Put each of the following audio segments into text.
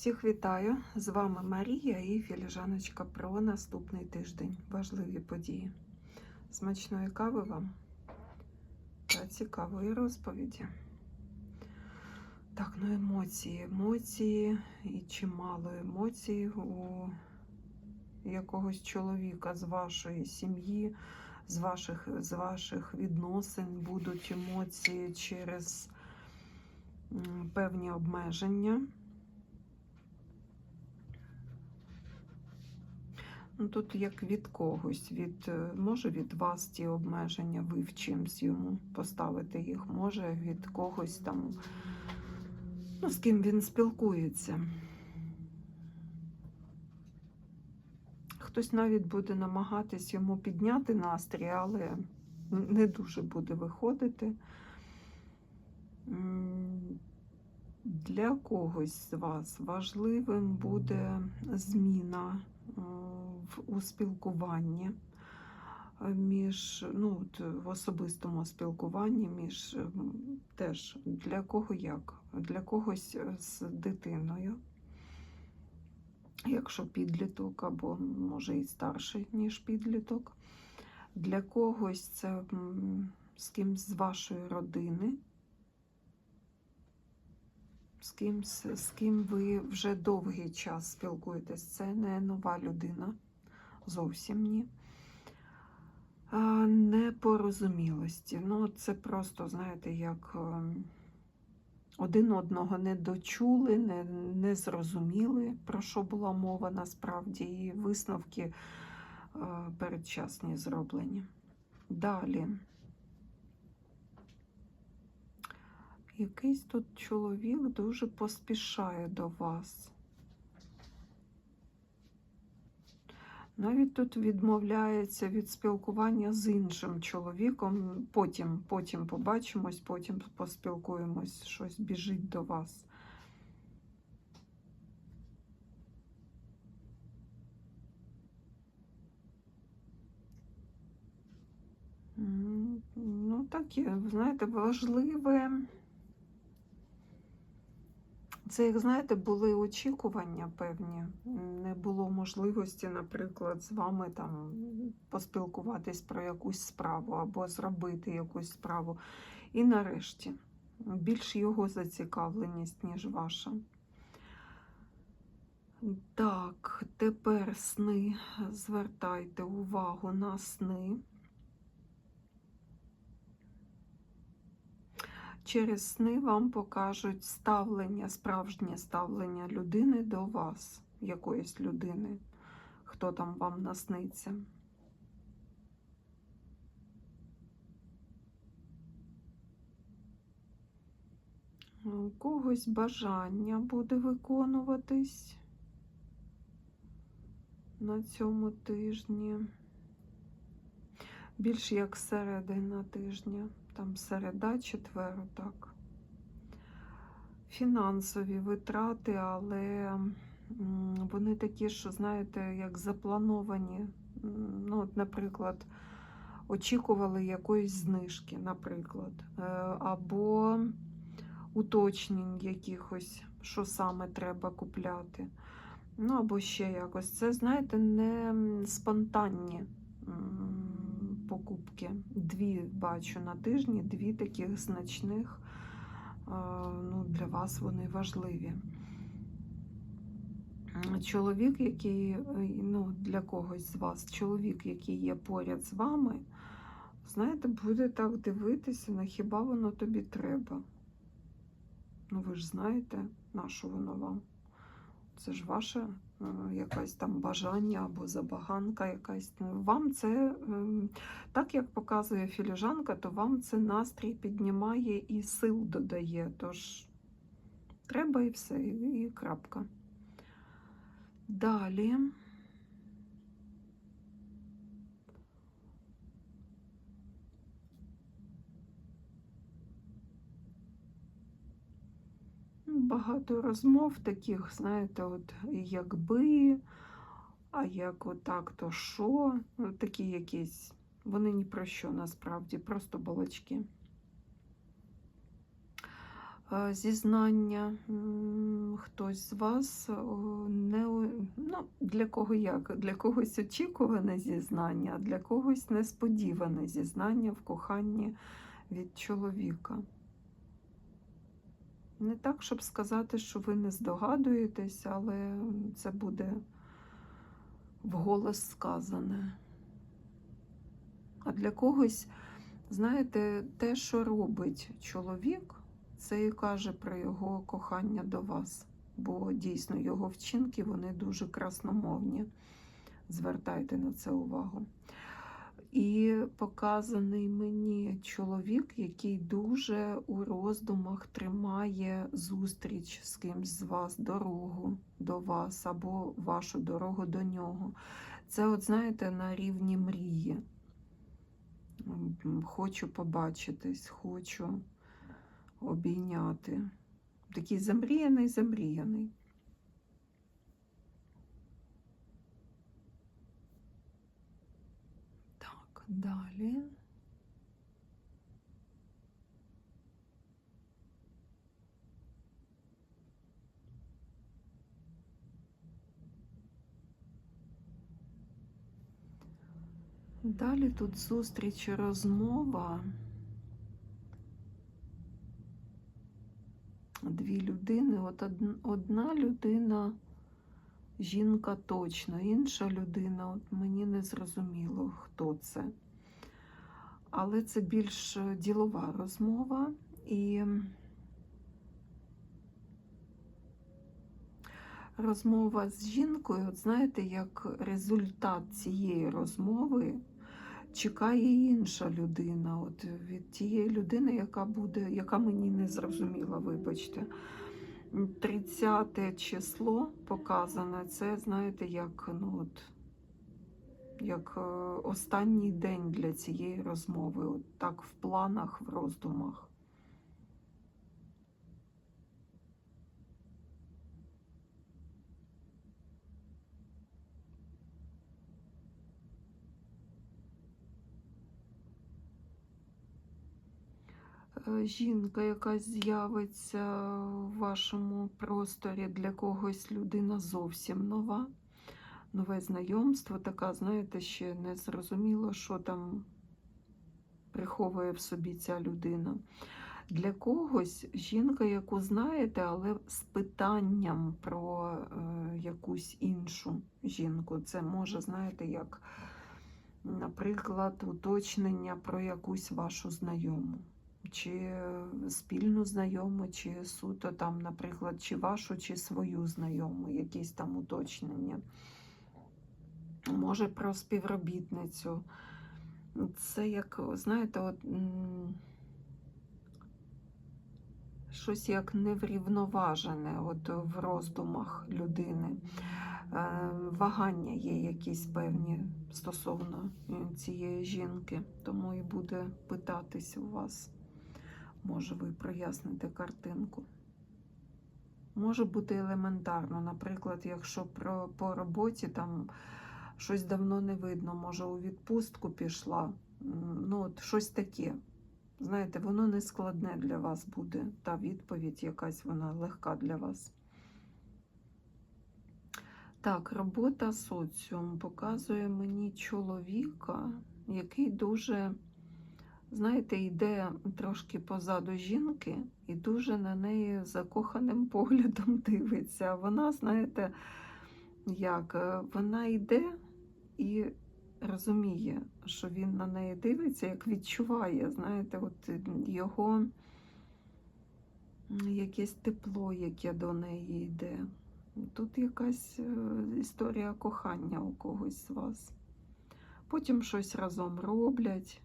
Всіх вітаю! З вами Марія і Філіжаночка про наступний тиждень. Важливі події. Смачної кави вам та цікавої розповіді. Так, ну емоції. Емоції і чимало емоцій у якогось чоловіка з вашої сім'ї, з ваших, з ваших відносин будуть емоції через певні обмеження. Тут як від когось, від, е, може від вас ті обмеження, ви в чимсь йому поставите їх, може від когось там, ну, з ким він спілкується. Хтось навіть буде намагатись йому підняти настрій, але не дуже буде виходити. Для когось з вас важливим буде зміна у спілкуванні е, між, ну, в особистому спілкуванні між е, теж для кого як? Для когось е, з дитиною, якщо підліток, або може і старший, ніж підліток. Для когось це з кимсь з вашої родини з ким, з ким ви вже довгий час спілкуєтесь. Це не нова людина, зовсім ні. Непорозумілості. Ну, це просто, знаєте, як ем, один одного не дочули, не, не зрозуміли, про що була мова насправді, і висновки е, передчасні зроблені. Далі. Якийсь тут чоловік дуже поспішає до вас. Навіть тут відмовляється від спілкування з іншим чоловіком. Потім, потім побачимось, потім поспілкуємось, щось біжить до вас. Ну, таке, знаєте, важливе. Це, як знаєте, були очікування певні. Не було можливості, наприклад, з вами там поспілкуватись про якусь справу або зробити якусь справу. І нарешті більш його зацікавленість, ніж ваша. Так, тепер сни. Звертайте увагу на сни. Через сни вам покажуть ставлення, справжнє ставлення людини до вас, якоїсь людини, хто там вам насниться. У когось бажання буде виконуватись на цьому тижні. Більш як середина тижня там середа, четвер, так. Фінансові витрати, але вони такі, що, знаєте, як заплановані. Ну, от, наприклад, очікували якоїсь знижки, наприклад, Е, або уточнень якихось, що саме треба купляти. Ну, або ще якось. Це, знаєте, не спонтанні покупки. Дві бачу на тижні, дві таких значних. Ну, для вас вони важливі. Чоловік, який, е, ну, для когось з вас, чоловік, який є поряд з вами, знаєте, буде так дивитися, на хіба воно тобі треба. Ну, ви ж знаєте, на що воно вам. Це ж ваше е, якесь там бажання або забаганка якась. Ну, Вам це, ем, так як показує філіжанка, то вам це настрій піднімає і сил додає. Тож треба і все, і крапка. Далі. Багато розмов таких, знаєте, от якби, а як отак, то що? Ну, такі якісь, вони ні про що насправді, просто балачки. е, зізнання. Хтось з вас не ну, для кого як? Для когось очікуване зізнання, а для когось несподіване зізнання в коханні від чоловіка. Не так, щоб сказати, що ви не здогадуєтесь, але це буде вголос сказане. А для когось, знаєте, те, що робить чоловік, це і каже про його кохання до вас. Бо дійсно його вчинки вони дуже красномовні. Звертайте на це увагу. І показаний мені чоловік, який дуже у роздумах тримає зустріч з кимсь з вас, дорогу до вас або вашу дорогу до нього. Це, от знаєте, на рівні мрії. Хочу побачитись, хочу обійняти. Такий замріяний, замріяний. Так, далі. Далі тут зустріч розмова. Дві людини. От одна людина, жінка точно, інша людина, от мені не зрозуміло, хто це. Але це більш е, ділова розмова. І розмова з жінкою, от знаєте, як результат цієї розмови чекає інша людина. От від тієї людини, яка буде, яка мені не зрозуміла, вибачте. 30 число показане, це, знаєте, як, ну, от, як е, останній день для цієї розмови. От так в планах, в роздумах. Е, Жінка, яка з'явиться в вашому просторі для когось людина зовсім нова. Нове знайомство, така, знаєте, ще не зрозуміло, що там приховує в собі ця людина. Для когось жінка, яку знаєте, але з питанням про е, якусь іншу жінку. Це може, знаєте, як, наприклад, уточнення про якусь вашу знайому чи спільну знайому, чи суто там, наприклад, чи вашу, чи свою знайому, якісь там уточнення. Може про співробітницю. Це як, знаєте, от, щось як неврівноважене от в роздумах людини. Е, Вагання є якісь певні стосовно е, цієї жінки, тому і буде питатись у вас. Може, ви проясните картинку. Може бути елементарно, наприклад, якщо по роботі там щось давно не видно, може у відпустку пішла. Ну, от щось таке. Знаєте, воно не складне для вас буде. Та відповідь якась вона легка для вас. Так, робота соціум показує мені чоловіка, який дуже, знаєте, йде трошки позаду жінки і дуже на неї закоханим поглядом дивиться. Вона, знаєте, як е, вона йде і розуміє, що він на неї дивиться, як відчуває, знаєте, от е, його якесь тепло, яке до неї йде. Тут якась е, історія кохання у когось з вас. Потім щось разом роблять,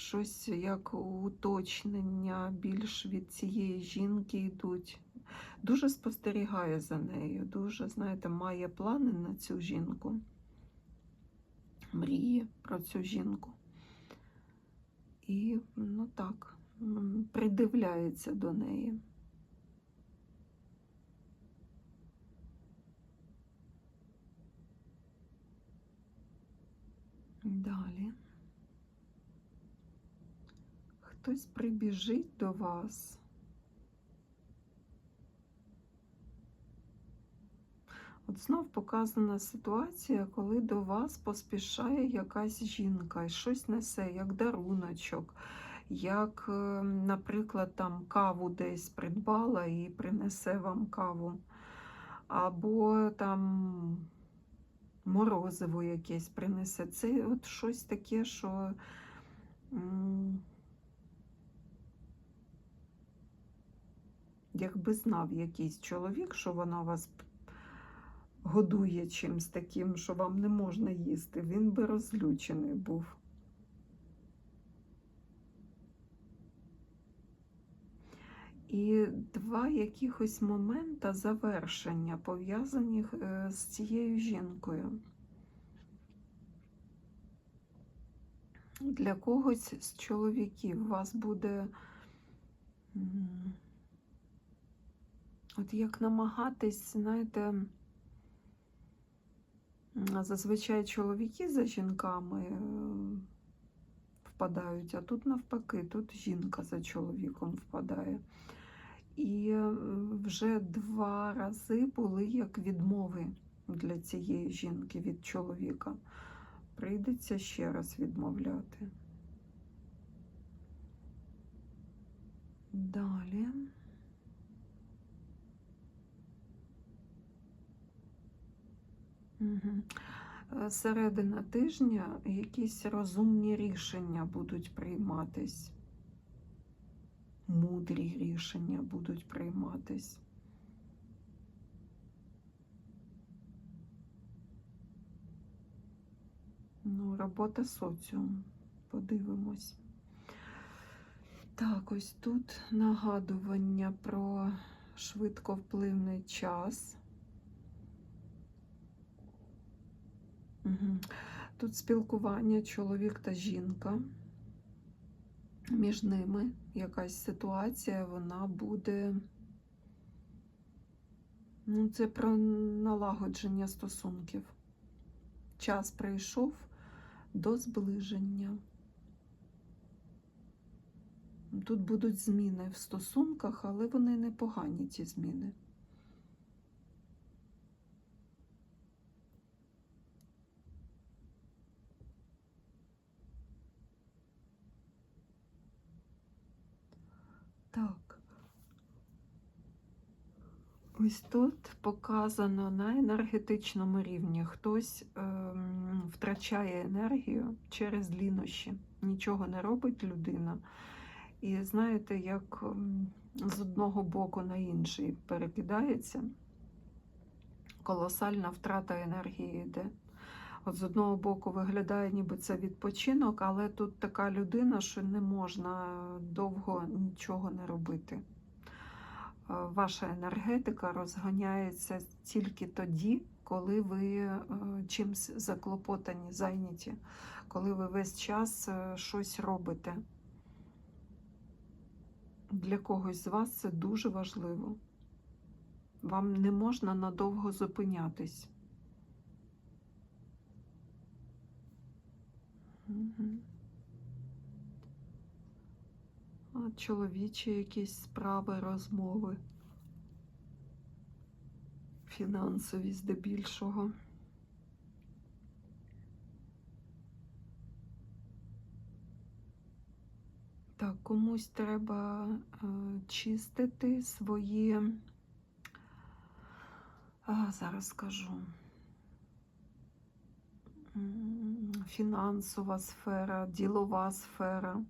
щось як уточнення більш від цієї жінки йдуть. Дуже спостерігає за нею, дуже, знаєте, має плани на цю жінку, мріє про цю жінку. І, ну так, придивляється до неї. Далі хтось прибіжить до вас. От знов показана ситуація, коли до вас поспішає якась жінка і щось несе, як даруночок, як, е, наприклад, там каву десь придбала і принесе вам каву. Або там морозиво якесь принесе. Це от щось таке, що Якби знав якийсь чоловік, що вона вас годує чимсь таким, що вам не можна їсти, він би розлючений був. І два якихось момента завершення пов'язані е, з цією жінкою. Для когось з чоловіків вас буде. От як намагатись, знаєте, зазвичай чоловіки за жінками е, впадають, а тут навпаки, тут жінка за чоловіком впадає. І е, вже два рази були як відмови для цієї жінки від чоловіка. Прийдеться ще раз відмовляти. Далі. Е, Середина тижня якісь розумні рішення будуть прийматись. Мудрі рішення будуть прийматись. Ну, робота соціум. Подивимось. Так, ось тут нагадування про швидковпливний час. Тут спілкування чоловік та жінка. Між ними якась ситуація, вона буде. Ну, це про налагодження стосунків. Час прийшов до зближення. Тут будуть зміни в стосунках, але вони непогані, ці зміни. Так. Ось тут показано на енергетичному рівні. Хтось ем, втрачає енергію через лінощі. Нічого не робить людина. І знаєте, як ем, з одного боку на інший перекидається, колосальна втрата енергії йде. От з одного боку виглядає, ніби це відпочинок, але тут така людина, що не можна довго нічого не робити. Е, Ваша енергетика розганяється тільки тоді, коли ви е, чимсь заклопотані, зайняті, коли ви весь час е, щось робите. Для когось з вас це дуже важливо. Вам не можна надовго зупинятись. Мгм. А чоловічі якісь справи, розмови, фінансові здебільшого. Так, комусь треба е, чистити свої. А, зараз скажу. Фінансова сфера, ділова сфера.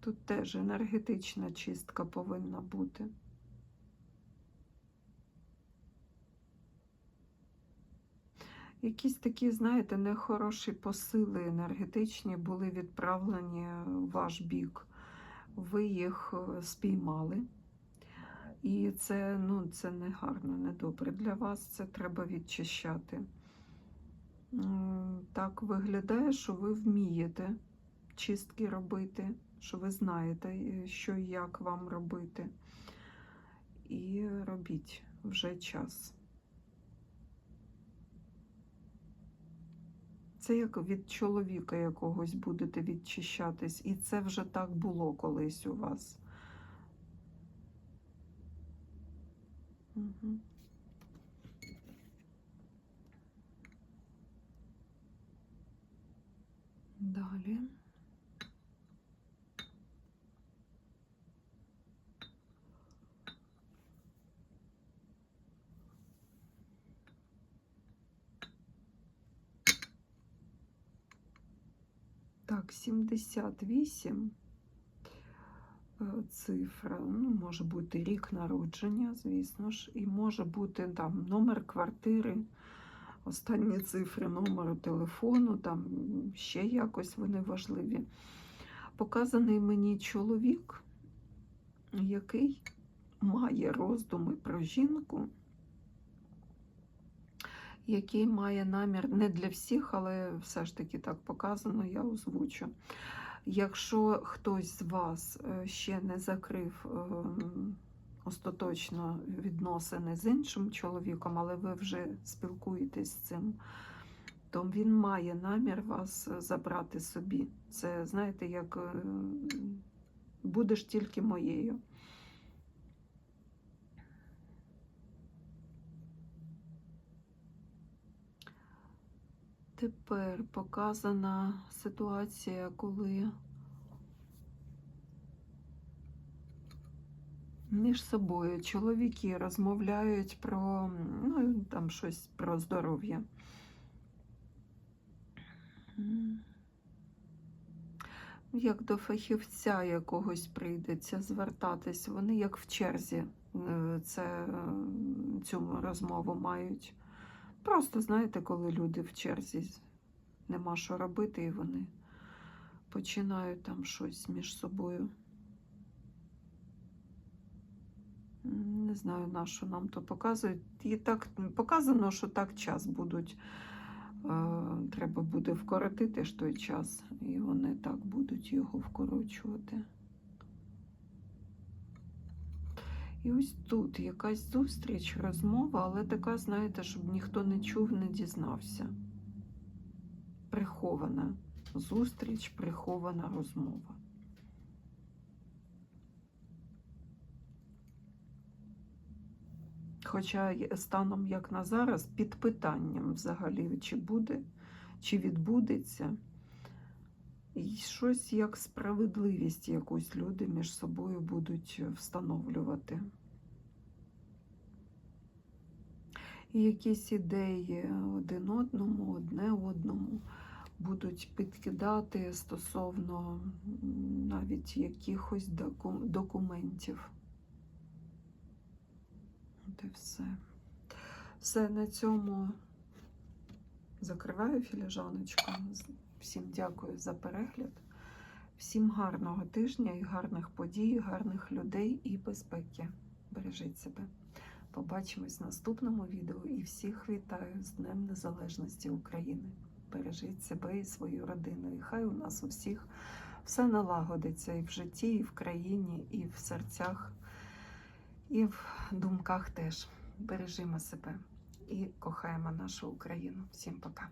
Тут теж енергетична чистка повинна бути. Якісь такі, знаєте, нехороші посили енергетичні були відправлені в ваш бік. Ви їх е, спіймали. І це, ну, це не гарно, не добре для вас. Це треба відчищати. Так виглядає, що ви вмієте чистки робити, що ви знаєте, що і як вам робити. І робіть вже час. Це як від чоловіка якогось будете відчищатись, і це вже так було колись у вас. Угу. Далі. Так, 78 е, цифра, ну, може бути рік народження, звісно ж, і може бути там номер квартири, останні цифри номеру телефону, там ще якось вони важливі. Показаний мені чоловік, який має роздуми про жінку, який має намір не для всіх, але все ж таки так показано, я озвучу. Якщо хтось з вас е, ще не закрив ем, остаточно відносини з іншим чоловіком, але ви вже спілкуєтесь з цим, то він має намір вас забрати собі. Це, знаєте, як е, будеш тільки моєю. Тепер показана ситуація, коли між собою чоловіки розмовляють про ну, там щось про здоров'я. Як до фахівця якогось прийдеться звертатись, вони як в черзі е, це, е, цю розмову мають. Просто знаєте, коли люди в черзі нема що робити, і вони починають там щось між собою. Не знаю, на що нам то показують. І так показано, що так час будуть. е, Треба буде вкоротити ж той час, і вони так будуть його вкорочувати. І ось тут якась зустріч, розмова, але така, знаєте, щоб ніхто не чув, не дізнався. Прихована зустріч, прихована розмова. Хоча станом як на зараз під питанням взагалі, чи буде, чи відбудеться. І щось як справедливість якусь люди між собою будуть встановлювати. І якісь ідеї один одному, одне одному будуть підкидати стосовно навіть якихось документів. От і все. Все на цьому закриваю філіжаночку. Всім дякую за перегляд. Всім гарного тижня і гарних подій, гарних людей і безпеки. Бережіть себе. Побачимось в наступному відео і всіх вітаю з Днем Незалежності України. Бережіть себе і свою родину. І хай у нас у всіх все налагодиться і в житті, і в країні, і в серцях, і в думках теж. Бережімо себе і кохаємо нашу Україну. Всім пока.